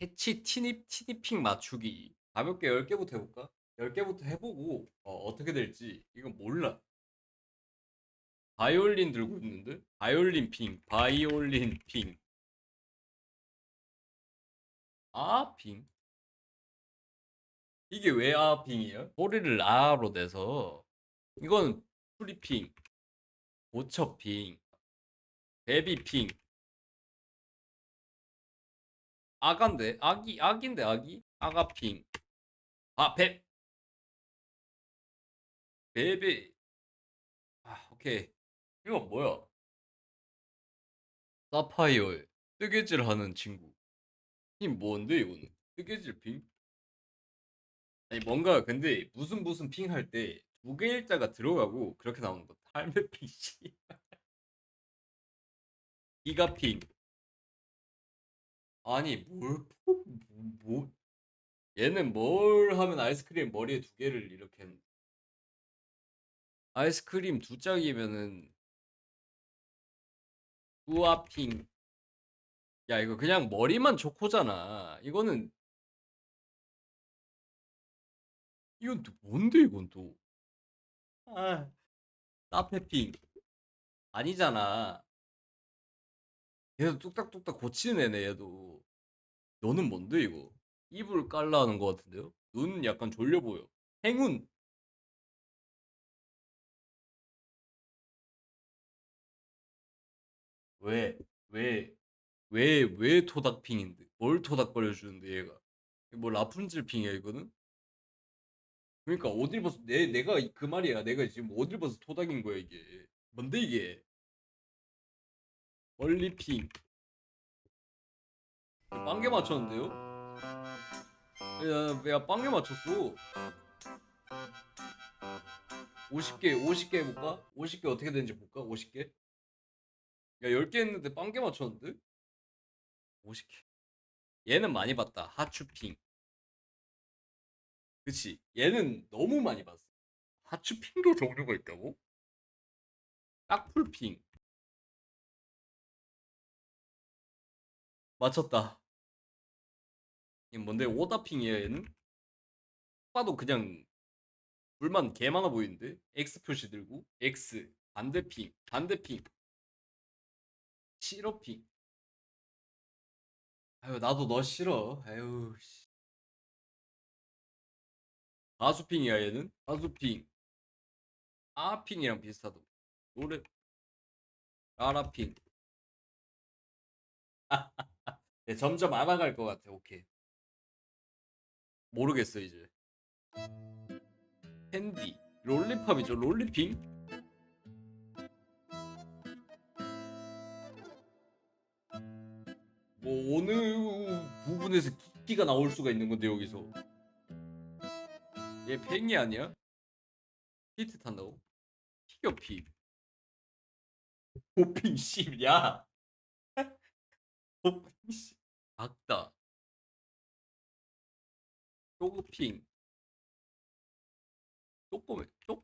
해치 티닙 티니핑 맞추기 가볍게 10개부터 해볼까? 10개부터 해보고 어, 어떻게 될지 이건 몰라 바이올린 들고 있는데? 바이올린 핑 바이올린 핑 아핑 이게 왜 아핑이야? 소리를 아로 내서 이건 프리핑 고처핑 베비핑 아간데? 아기 아기인데 아기? 아가핑. 아베 베베. 아 오케이. 이건 뭐야? 사파이어 뜨개질 하는 친구. 이 뭔데 이거는? 뜨개질 핑? 아니 뭔가 근데 무슨 무슨 핑 할 때 두 개 일자가 들어가고 그렇게 나오는 거 탈메 핑씨 기가핑 아니 뭘 뭐, 뭐 얘는 뭘 하면 아이스크림 머리에 두 개를 이렇게 했- 아이스크림 두 짝이면은 우아핑. 야 이거 그냥 머리만 초코잖아. 이거는 이건 또 뭔데 이건 또? 아, 따페핑. 아니잖아 얘도 뚝딱뚝딱 고치는 애네 얘도. 너는 뭔데 이거? 이불 깔라 하는 것 같은데요? 눈 약간 졸려 보여. 행운! 왜? 왜? 왜? 왜 토닥핑인데? 뭘 토닥거려 주는데 얘가? 뭐 라푼젤 핑이야 이거는? 그러니까 어딜 봐서 내 내가 이- 그 말이야. 내가 지금 어딜 봐서 토닥인 거야 이게? 뭔데 이게 멀리핑 빵개 맞췄는데요? 야, 야 빵개 맞췄어 50개 50개 해볼까? 50개 어떻게 되는지 볼까? 50개 야 10개 했는데 빵개 맞췄는데? 50개 얘는 많이 봤다 하추핑 그치 얘는 너무 많이 봤어 하추핑도 종류가 있다고? 딱풀핑 맞췄다. 얘 뭔데? 오다핑이야 얘는? 봐도 그냥 불만 개 많아 보이는데? X 표시 들고 X 반대핑 반대핑. 싫어핑. 아유 나도 너 싫어. 아유 씨. 가수핑이야 얘는? 가수핑. 아핑이랑 비슷하다. 노래. 라라핑 네, 점점 알아갈 것 같아. 오케이. 모르겠어 이제. 캔디. 롤리팝이죠. 롤리핑? 뭐 어느 부분에서 기가 나올 수가 있는 건데 여기서? 얘 팽이 아니야? 히트 탄다고? 피겨 피. 호핑 씨야! 호핑 씨 작다 쪼그핑 쪼꼬매 쪼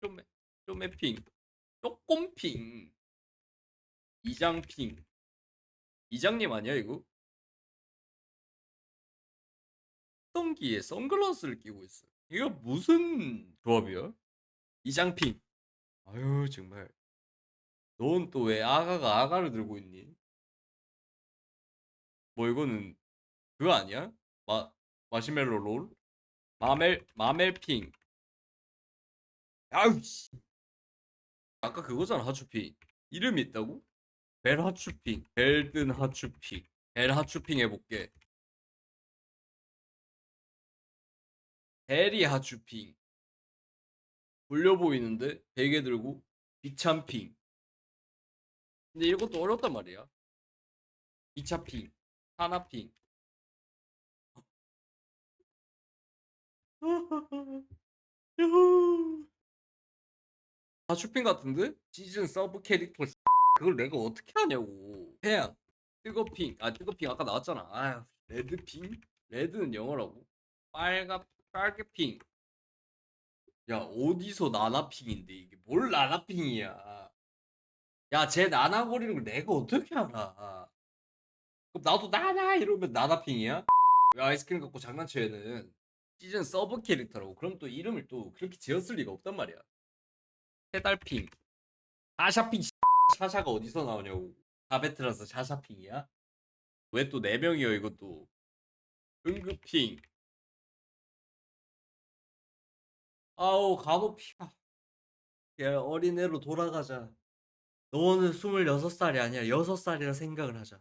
쪼매 쪼매핑 쪼꼼핑 이장핑 이장님 아니야 이거? 동기에 선글라스를 끼고 있어. 이거 무슨 조합이야? 이장핑. 아유 정말. 넌 또 왜 아가가 아가를 들고 있니? 뭐 이거는 그거 아니야? 마 마시멜로 롤? 마멜 마멜핑. 아우 씨. 아까 그거잖아 하추핑. 이름이 있다고? 벨 하추핑. 벨든 하추핑. 벨 하추핑 해볼게. 베리 하추핑 불려 보이는데 베개 들고 비참핑 근데 이것도 어렵단 말이야 이차핑 하나핑. 하추핑 같은데? 시즌 서브 캐릭터 그걸 내가 어떻게 하냐고 태양 뜨거핑 아 뜨거핑 아까 나왔잖아 아휴 레드핑? 레드는 영어라고 빨가 빨개핑. 야 어디서 나나핑인데 이게 뭘 나나핑이야? 야쟤 나나거리는 걸 내가 어떻게 알아? 그럼 나도 나나 이러면 나나핑이야? 왜 아이스크림 갖고 장난쳐 얘는? 시즌 서브 캐릭터라고. 그럼 또 이름을 또 그렇게 지었을 리가 없단 말이야. 해달핑. 샤샤핑 샤샤가 어디서 나오냐고. 다베트라서 샤샤핑이야? 왜 또 4명이여 이것도? 응급핑. 아우 간호피 야 어린애로 돌아가자. 너는 26살이 아니라 6살이라 생각을 하자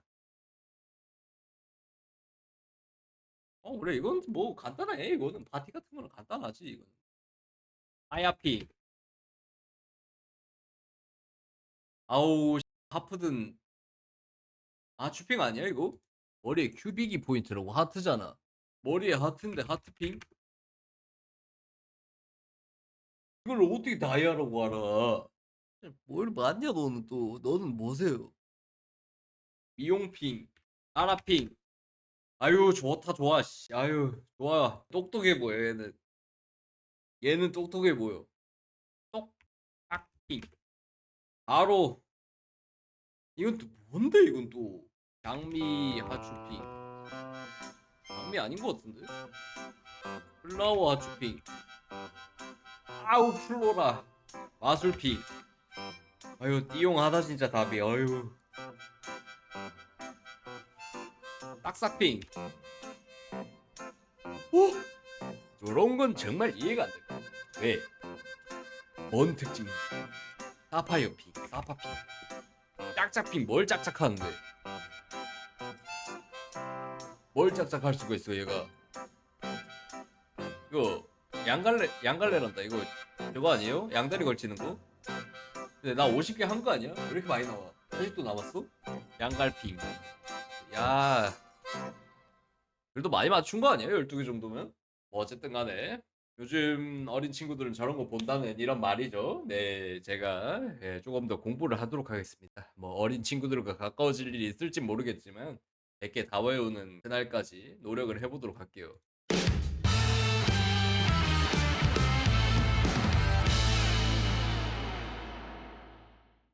어 그래. 이건 뭐 간단해. 이거는 파티 같은 거는 간단하지 이건 하야핑 아우 하프든. 아 추핑 아니야 이거? 머리에 큐빅이 포인트라고? 하트잖아. 머리에 하트인데 하트핑? 이걸 어떻게 다이아라고 알아? 뭘 맞냐 너는 또. 너는 뭐세요? 미용핑. 아라핑 아유 좋다 좋아 씨. 아유 좋아. 똑똑해 보여 얘는. 얘는 똑똑해 보여. 똑딱핑 바로. 이건 또 뭔데 이건 또? 장미 하추핑. 장미 아닌 것 같은데? 플라워 하추핑. 아우 플로라. 마술핑. 아유 띠용 하다 진짜 답이. 아유 딱싹핑 오 저런 건 정말 이해가 안 돼. 왜? 뭔 특징인지. 사파이어핑, 사파핑. 짝짝핑 뭘 짝짝하는데? 뭘 짝짝할 수가 있어 얘가? 이거 양갈래 양갈래란다 이거 저거 아니에요? 양다리 걸치는 거? 근데 나 50개 한 거 아니야? 왜 이렇게 많이 나와? 아직도 남았어? 양갈핑. 야. 그래도 많이 맞춘 거 아니에요? 12개 정도면? 뭐 어쨌든 간에 요즘 어린 친구들은 저런 거 본다는 이런 말이죠. 네, 제가 예, 조금 더 공부를 하도록 하겠습니다. 뭐 어린 친구들과 가까워질 일이 있을지 모르겠지만 100개 다 외우는 그날까지 노력을 해보도록 할게요.